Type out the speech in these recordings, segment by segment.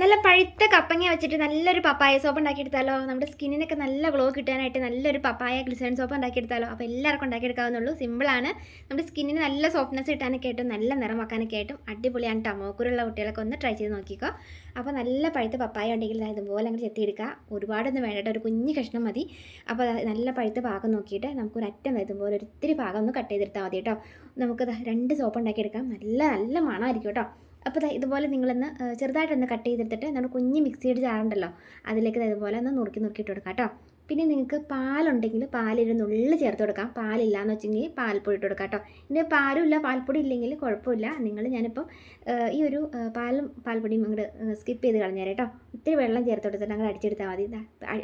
നല്ല പഴുത്ത കപ്പങ്ങ വെച്ചിട്ട് നല്ലൊരു പപ്പായ സോപ്പ് ഉണ്ടാക്കിയെടുത്താലോ? നമ്മുടെ സ്കിന്നിനൊക്കെ നല്ല ഗ്ലോ കിട്ടാനായിട്ട് നല്ലൊരു പപ്പായ ഗ്ലിസറിൻ സോപ്പ് ഉണ്ടാക്കിയെടുത്താലോ? അപ്പോൾ എല്ലാവർക്കും ഉണ്ടാക്കിയെടുക്കാവുന്നുള്ളൂ സിമ്പിളാണ് നമ്മുടെ സ്കിന്നിന് നല്ല സോഫ്റ്റ്നെസ് കിട്ടാനൊക്കെ ആയിട്ടും നല്ല നിറം വെക്കാനൊക്കെ ആയിട്ടും അടിപൊളിയാണ് ടമോക്കുരുള്ള കുട്ടികളൊക്കെ ഒന്ന് ട്രൈ ചെയ്ത് നോക്കിക്കോ. അപ്പോൾ നല്ല പഴുത്ത പപ്പായ ഉണ്ടെങ്കിൽ ഇതുപോലെ അങ്ങ് ചെത്തിയെടുക്കുക. ഒരുപാടൊന്നും വേണ്ടിയിട്ട് ഒരു കുഞ്ഞ് കഷ്ണം മതി. അപ്പോൾ നല്ല പഴുത്ത പാകം നോക്കിയിട്ട് നമുക്കൊരു അറ്റം ഇതുപോലെ ഒരു ഇത്തിരി പാകം ഒന്ന് കട്ട് ചെയ്തെടുത്താൽ മതി കേട്ടോ നമുക്ക് രണ്ട് സോപ്പ് ഉണ്ടാക്കിയെടുക്കാം. നല്ല നല്ല മണമായിരിക്കും കേട്ടോ. അപ്പോൾ ഇതുപോലെ നിങ്ങളൊന്ന് ചെറുതായിട്ടൊന്ന് കട്ട് ചെയ്തെടുത്തിട്ട് നമ്മുടെ കുഞ്ഞ് മിക്സിയുടെ ജാറുണ്ടല്ലോ അതിലേക്ക് ഇതുപോലെ ഒന്ന് നുറുക്കി നുറുക്കിയിട്ട് കൊടുക്കാം കേട്ടോ. പിന്നെ നിങ്ങൾക്ക് പാലുണ്ടെങ്കിൽ പാലിരുന്നുള്ളിൽ നുള്ളി ചേർത്ത് കൊടുക്കാം. പാലില്ലാന്ന് വെച്ചെങ്കിൽ പാൽപ്പൊടി ഇട്ട് കൊടുക്കാം കേട്ടോ. ഇനി പാലുമില്ല പാൽപ്പൊടി ഇല്ലെങ്കിൽ കുഴപ്പമില്ല. നിങ്ങൾ ഞാനിപ്പം ഈ ഒരു പാലും പാൽപ്പൊടിയും അങ്ങോട്ട് സ്കിപ്പ് ചെയ്ത് കളഞ്ഞേരെ കേട്ടോ. ഇത്തിരി വെള്ളം ചേർത്ത് കൊടുത്തിട്ട് അങ്ങനെ അടിച്ചെടുത്താൽ മതി.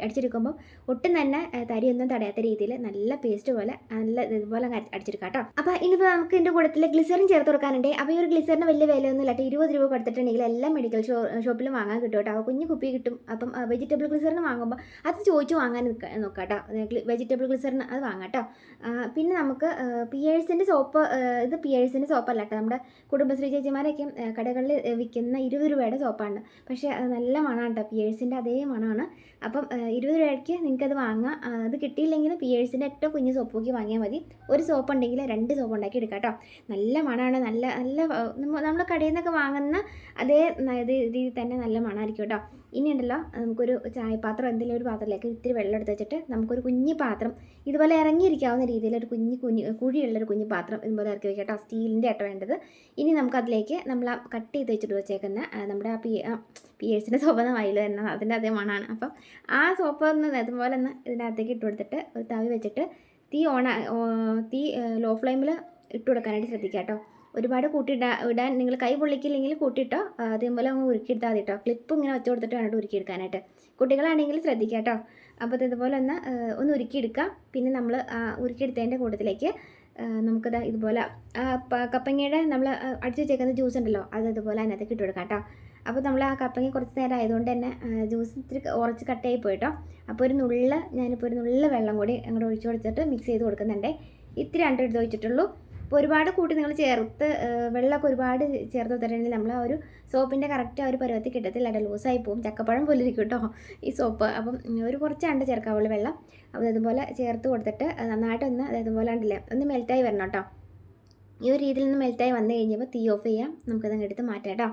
അടിച്ചെടുക്കുമ്പോൾ ഒട്ടും തന്നെ തരിയൊന്നും തടയാത്ത രീതിയിൽ നല്ല പേസ്റ്റ് പോലെ നല്ല ഇതുപോലെ അടിച്ചെടുക്കാം കേട്ടോ. അപ്പോൾ ഇനിയിപ്പോൾ നമുക്ക് ഇതിന്റെ കൂട്ടത്തിൽ ഗ്ലിസറിൻ ചേർത്ത് കൊടുക്കാനുണ്ട്. അപ്പോൾ ഈ ഒരു ഗ്ലിസറിന് വലിയ വിലയൊന്നും കേട്ടോ ഇരുപത് രൂപ കൊടുത്തിട്ടുണ്ടെങ്കിൽ എല്ലാ മെഡിക്കൽ ഷോ ഷോപ്പിലും വാങ്ങാൻ കിട്ടും കേട്ടോ. അപ്പോൾ കുഞ്ഞു കുപ്പി കിട്ടും. അപ്പം വെജിറ്റബിൾ ഗ്ലിസറിന് വാങ്ങുമ്പോൾ അത് ചോദിച്ച് വാങ്ങാൻ നിക്ക- കേട്ടോ. വെജിറ്റബിൾ ഗ്ലിസറിന് അത് വാങ്ങാം കേട്ടോ. പിന്നെ നമുക്ക് പിയേഴ്സിന്റെ സോപ്പ് ഇത് പിയേഴ്സിന്റെ സോപ്പല്ല കേട്ടോ. നമ്മുടെ കുടുംബശ്രീ ചേച്ചിമാരൊക്കെ കടകളിൽ വിൽക്കുന്ന ഇരുപത് രൂപയുടെ സോപ്പാണ്. പക്ഷേ നല്ല മണമാണ് കേട്ടോ പിയേഴ്സിന്റെ അതേ മണമാണ് അപ്പം ഇരുപത് രൂപയ്ക്ക് നിങ്ങൾക്കത് വാങ്ങാം. അത് കിട്ടിയില്ലെങ്കിൽ പിയേഴ്സിന്റെ ഏറ്റവും കുഞ്ഞ് സോപ്പ് നോക്കി വാങ്ങിയാൽ മതി. ഒരു സോപ്പ് ഉണ്ടെങ്കിൽ രണ്ട് സോപ്പ് ഉണ്ടാക്കി എടുക്കാം കേട്ടോ. നല്ല മണമാണ് നല്ല നല്ല നമ്മൾ കടയിൽ നിന്നൊക്കെ വാങ്ങുന്ന അതേ രീതിയിൽ തന്നെ നല്ല മണമായിരിക്കും കേട്ടോ. ഇനി ഉണ്ടല്ലോ നമുക്കൊരു ചായപാത്രം എന്തെങ്കിലും ഒരു പാത്രത്തിലേക്ക് ഇത്തിരി വെള്ളം എടുത്ത് വെച്ചിട്ട് നമുക്കൊരു കുഞ്ഞു പാത്രം ഇതുപോലെ ഇറങ്ങിയിരിക്കാവുന്ന രീതിയിൽ ഒരു കുഞ്ഞി കുഴിയുള്ള കുഴിയുള്ളൊരു കുഞ്ഞു പാത്രം ഇതുപോലെ ഇറക്കി വെക്കാം കേട്ടോ സ്റ്റീലിന്റെ ആട്ടോ വേണ്ടത്. ഇനി നമുക്കതിലേക്ക് നമ്മൾ കട്ട് ചെയ്ത് വെച്ചിട്ട് വെച്ചേക്കുന്ന നമ്മുടെ ആ പി പി എഴ്സിന്റെ സോപ്പ് വായിൽ വരുന്ന അതിന്റെ അതേ മണമാണ് അപ്പം ആ സോപ്പ് ഒന്ന് അതുപോലെ ഒന്ന് ഇതിനകത്തേക്ക് ഇട്ട് കൊടുത്തിട്ട് ഒരു തവി വെച്ചിട്ട് തീ ഓൺ തീ ലോ ഫ്ലെയിമിൽ ഇട്ട് കൊടുക്കാനായിട്ട് ശ്രദ്ധിക്കുക കേട്ടോ ഒരുപാട് കൂട്ടിയിടാ ഇടാൻ നിങ്ങൾ കൈ പൊള്ളിക്കില്ലെങ്കിൽ കൂട്ടിയിട്ടോ അതേപോലെ അങ്ങ് ഉരുക്കിയെടുത്താൽ മതി കേട്ടോ ക്ലിപ്പ് ഇങ്ങനെ വെച്ച് കൊടുത്തിട്ട് വേണം ഉരുക്കിയെടുക്കാനായിട്ട്. കുട്ടികളാണെങ്കിൽ ശ്രദ്ധിക്കുക കേട്ടോ അപ്പോൾ ഇത് ഇതുപോലെ ഒന്ന് ഒന്ന് ഉരുക്കിയെടുക്കാം. പിന്നെ നമ്മൾ ഉരുക്കിയെടുത്തതിന്റെ കൂട്ടത്തിലേക്ക് നമുക്കത് ഇതുപോലെ കപ്പങ്ങയുടെ നമ്മൾ അടിച്ചു വെച്ചേക്കുന്ന ജ്യൂസ് ഉണ്ടല്ലോ അത് ഇതുപോലെ അതിനകത്ത് ഇട്ട് കൊടുക്കാം കേട്ടോ അപ്പോൾ നമ്മൾ ആ കപ്പങ്ങ കുറച്ച് നേരം ആയതുകൊണ്ട് തന്നെ ജ്യൂസ് ഇത്തിരി ഉറച്ച് കട്ടായി പോയിട്ടോ അപ്പോൾ ഒരു നുള്ള ഞാനിപ്പോൾ ഒരു നുള്ള വെള്ളം കൂടി അങ്ങോട്ട് ഒഴിച്ചു കൊടുത്തിട്ട് മിക്സ് ചെയ്ത് കൊടുക്കുന്നുണ്ട്. ഇത്തിരി രണ്ടെടുത്ത് ഒഴിച്ചിട്ടുള്ളൂ. അപ്പോൾ ഒരുപാട് കൂട്ടി നിങ്ങൾ ചേർത്ത് വെള്ളമൊക്കെ ഒരുപാട് ചേർത്ത് കൊടുത്തിട്ടുണ്ടെങ്കിൽ നമ്മൾ ആ ഒരു സോപ്പിന്റെ കറക്റ്റ് ആ ഒരു പരുവത്തിൽ കിട്ടത്തില്ല. കേട്ടോ ലൂസായി പോകും ചക്കപ്പഴം പോലെ ഇരിക്കും കേട്ടോ ഈ സോപ്പ്. അപ്പം ഒരു കുറച്ചാണ്ട് ചേർക്കാവുള്ളൂ വെള്ളം. അപ്പോൾ അതുപോലെ ചേർത്ത് കൊടുത്തിട്ട് നന്നായിട്ടൊന്ന് ഇതുപോലെ ഉണ്ടല്ലേ ഒന്ന് മെൽറ്റായി വരണം കേട്ടോ. ഈ ഒരു രീതിയിൽ നിന്ന് മെൽറ്റായി വന്നു കഴിഞ്ഞപ്പോൾ തീ ഓഫ് ചെയ്യാം. നമുക്കതങ്ങ് എടുത്ത് മാറ്റാം കേട്ടോ.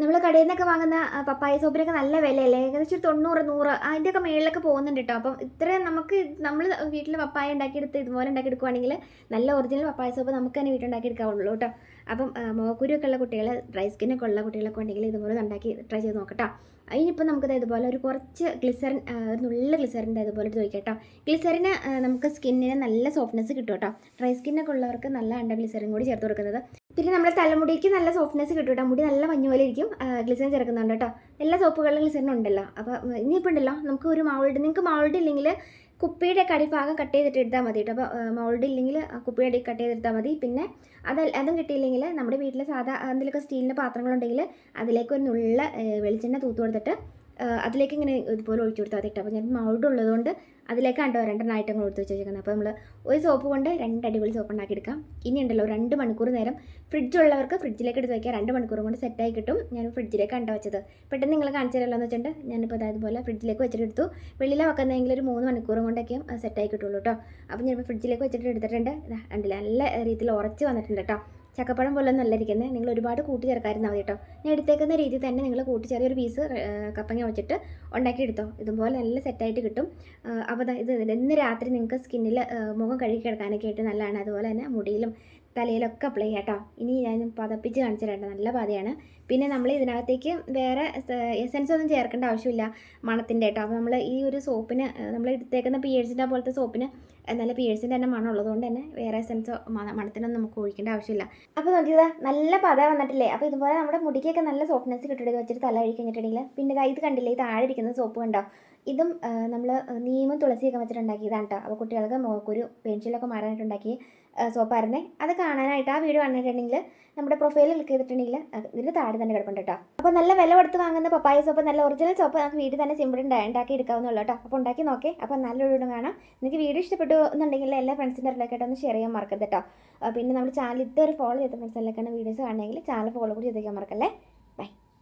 നമ്മൾ കടയിൽ നിന്നൊക്കെ വാങ്ങുന്ന പപ്പായ സോപ്പിനൊക്കെ നല്ല വിലയല്ലേ? ഏകദേശം ഒരു തൊണ്ണൂറ് നൂറ് അതിന്റെയൊക്കെ മേളിലൊക്കെ പോകുന്നുണ്ട് കേട്ടോ അപ്പം ഇത്രയും നമുക്ക് നമ്മൾ വീട്ടിൽ പപ്പായ ഉണ്ടാക്കിയെടുത്ത് ഇതുപോലെ ഉണ്ടാക്കിയെടുക്കുവാണെങ്കിൽ നല്ല ഒറിജിനൽ പപ്പായ സോപ്പ് നമുക്ക് തന്നെ വീട്ടുണ്ടാക്കിയെടുക്കാവുള്ളൂ കേട്ടോ. അപ്പം മോക്കുരിയൊക്കെ ഉള്ള കുട്ടികൾ ഡ്രൈ സ്കിന്നൊക്കെ ഉള്ള കുട്ടികളൊക്കെ ഉണ്ടെങ്കിൽ ഇതുപോലെ ഉണ്ടാക്കി ട്രൈ ചെയ്ത് നോക്കട്ടോ അതിനിപ്പോൾ നമുക്കത് ഇതുപോലെ ഒരു കുറച്ച് ഗ്ലിസറിൻ ഒരു നുള്ള ഗ്ലിസറിന്റെ ഇതുപോലെ ചോദിക്കാം കേട്ടോ ഗ്ലിസറിന് നമുക്ക് സ്കിന്നിന് നല്ല സോഫ്റ്റ്നെസ് കിട്ടും കേട്ടോ ഡ്രൈ സ്കിന്നൊക്കെ ഉള്ളവർക്ക് നല്ല അണ്ട ഗ്ലിസറിൻ കൂടി ചേർത്ത് കൊടുക്കുന്നത്. പിന്നെ നമ്മുടെ തലമുടിക്ക് നല്ല സോഫ്റ്റ്നെസ് കിട്ടും മുടി നല്ല മഞ്ഞ പോലെ ഇരിക്കും ഗ്ലിസറിൻ ചേർക്കുന്നുണ്ട് കേട്ടോ എല്ലാ സോപ്പുകളിലും ഗ്ലിസറിൻ ഉണ്ടല്ലോ. അപ്പോൾ ഇനിയിപ്പോൾ ഉണ്ടല്ലോ നമുക്ക് ഒരു മൗൾഡ് നിങ്ങൾക്ക് മൗൾഡ് ഇല്ലെങ്കിൽ കുപ്പിയുടെ കടിഭാഗം കട്ട് ചെയ്തിട്ട് എടുത്താൽ മതി കേട്ടോ അപ്പോൾ മൗൾഡ് ഇല്ലെങ്കിൽ ആ അടി കട്ട് ചെയ്തെടുത്താൽ മതി. പിന്നെ അത് അതും കിട്ടിയില്ലെങ്കിൽ നമ്മുടെ വീട്ടിൽ സാധാ എന്തെങ്കിലുമൊക്കെ സ്റ്റീലിന്റെ പാത്രങ്ങളുണ്ടെങ്കിൽ അതിലേക്ക് ഒരു നുള്ള വെളിച്ചെണ്ണ തൂത്ത് കൊടുത്തിട്ട് അതിലേക്ക് ഇങ്ങനെ ഇതുപോലെ ഒഴിച്ചു കൊടുത്താൽ മതി കേട്ടോ. അപ്പോൾ ഞാൻ മൗൾഡ് ഉള്ളതുകൊണ്ട് അതിലേക്കാണ് കേട്ടോ രണ്ടെണ്ണമായിട്ട് അങ്ങ് കൊടുത്ത് വെച്ചേക്കുന്നത്. അപ്പോൾ നമ്മൾ ഒരു സോപ്പ് കൊണ്ട് രണ്ട് അടിപൊളി സോപ്പ് ഉണ്ടാക്കിയെടുക്കാം. ഇനി ഉണ്ടല്ലോ രണ്ട് മണിക്കൂർ നേരം ഫ്രിഡ്ജ് ഉള്ളവർക്ക് ഫ്രിഡ്ജിലേക്ക് എടുത്ത് വയ്ക്കുക രണ്ട് മണിക്കൂർ കൊണ്ട് സെറ്റായി കിട്ടും. ഞാൻ ഫ്രിഡ്ജിലേക്ക് കണ്ട വെച്ചത്. പെട്ടെന്ന് നിങ്ങൾ കാണിച്ചു എന്ന് വെച്ചിട്ടുണ്ട്. ഞാനിപ്പോൾ അതുപോലെ ഫ്രിഡ്ജിലേക്ക് വെച്ചിട്ട് എടുത്തു വെള്ളിയിലെ വെക്കുന്നതെങ്കിൽ ഒരു മൂന്ന് മണിക്കൂർ കൊണ്ടൊക്കെയും സെറ്റായി കിട്ടുള്ളൂ കേട്ടോ. അപ്പോൾ ഞാനിപ്പോൾ ഫ്രിഡ്ജിലേക്ക് വെച്ചിട്ട് എടുത്തിട്ടുണ്ട്. കണ്ടില്ല നല്ല രീതിയിൽ ഉറച്ച് വന്നിട്ടുണ്ട് കേട്ടോ. ചക്കപ്പഴം പോലെ നല്ല ഇരിക്കുന്നത് നിങ്ങൾ ഒരുപാട് കൂട്ടി ചേർക്കാതിരുന്നാൽ മതി കേട്ടോ. ഞാൻ എടുത്തേക്കുന്ന രീതിയിൽ തന്നെ നിങ്ങൾ കൂട്ടി ചെറിയൊരു പീസ് കപ്പങ്ങ വെച്ചിട്ട് ഉണ്ടാക്കിയെടുത്തോ. ഇതുപോലെ നല്ല സെറ്റായിട്ട് കിട്ടും. അപ്പോൾ ഇത് ഇന്ന് രാത്രി നിങ്ങൾക്ക് സ്കിന്നിൽ മുഖം കഴുകി കിടക്കാനൊക്കെ ആയിട്ട് നല്ലതാണ്. അതുപോലെ തന്നെ മുടിയിലും തലയിലൊക്കെ അപ്ലൈ ചെയ്യാം കേട്ടോ ഇനി ഞാൻ പതപ്പിച്ച് കാണിച്ചു നല്ല പാതയാണ്. പിന്നെ നമ്മൾ ഇതിനകത്തേക്ക് വേറെ എസൻസ് ഒന്നും ചേർക്കേണ്ട ആവശ്യമില്ല. മണത്തിന്റെ കേട്ടോ അപ്പോൾ നമ്മൾ ഈ ഒരു സോപ്പിന് നമ്മൾ എടുത്തേക്കുന്ന പിയേഴ്സിന്റെ പോലത്തെ സോപ്പിന് നല്ല പിയേഴ്സിന്റെ തന്നെ മണം ഉള്ളതുകൊണ്ട് തന്നെ വേറെ എസൻസോ മണത്തിനൊന്നും നമുക്ക് ഒഴിക്കേണ്ട ആവശ്യമില്ല. അപ്പോൾ നോക്കിയതാ നല്ല പത വന്നിട്ടില്ലേ? അപ്പോൾ ഇതുപോലെ നമ്മുടെ മുടിക്കൊക്കെ നല്ല സോഫ്റ്റ്നെസ് കിട്ടിയിട്ട് വെച്ചിട്ട് തല കഴുകി കഴിഞ്ഞിട്ടുണ്ടെങ്കിൽ പിന്നെ ഇത് കണ്ടില്ലേ? ഈ താഴെ ഇരിക്കുന്ന സോപ്പ് കണ്ടോ? ഇതും നമ്മൾ നീമും തുളസിയൊക്കെ വെച്ചിട്ടുണ്ടാക്കിയതാണ് കേട്ടോ അപ്പോൾ കുട്ടികൾക്ക് മുഖക്കുരു പെൻസിലൊക്കെ മാറാനായിട്ട് ഉണ്ടാക്കിയ സോപ്പായിരുന്നേ അത് കാണാനായിട്ട് ആ വീഡിയോ കണ്ടിട്ടുണ്ടെങ്കിൽ നമ്മുടെ പ്രൊഫൈലിൽ ക്ലിക്ക് ചെയ്തിട്ടുണ്ടെങ്കിൽ ഇതിന്റെ താഴെ തന്നെ കിടപ്പുണ്ട് കേട്ടോ അപ്പോൾ നല്ല വില കൊടുത്ത് വാങ്ങുന്ന പപ്പായ സോപ്പ് നല്ല ഒറിജിനൽ സോപ്പ് നമുക്ക് വീട്ടിൽ തന്നെ സിമ്പിൾ ഉണ്ടാക്കി എടുക്കാവുന്നുള്ളൂ കേട്ടോ അപ്പോൾ ഉണ്ടാക്കി നോക്കേ. അപ്പോൾ നല്ലൊരു വീടും കാണാം. നിങ്ങൾക്ക് വീഡിയോ ഇഷ്ടപ്പെട്ടു എന്നുണ്ടെങ്കിൽ എല്ലാ ഫ്രണ്ട്സിന്റെ റിലേക്കായിട്ട് ഒന്ന് ഷെയർ ചെയ്യാൻ മറക്കരുത് കേട്ടോ പിന്നെ നമ്മുടെ ചാനൽ ഇതുവരെ ഫോളോ ചെയ്ത ഫ്രണ്ട്സിലേക്കാണ് വീഡിയോസ് കാണണമെങ്കിൽ ചാനൽ ഫോളോ കൂടി ചെയ്തേക്കാൻ മറക്കല്ലേ?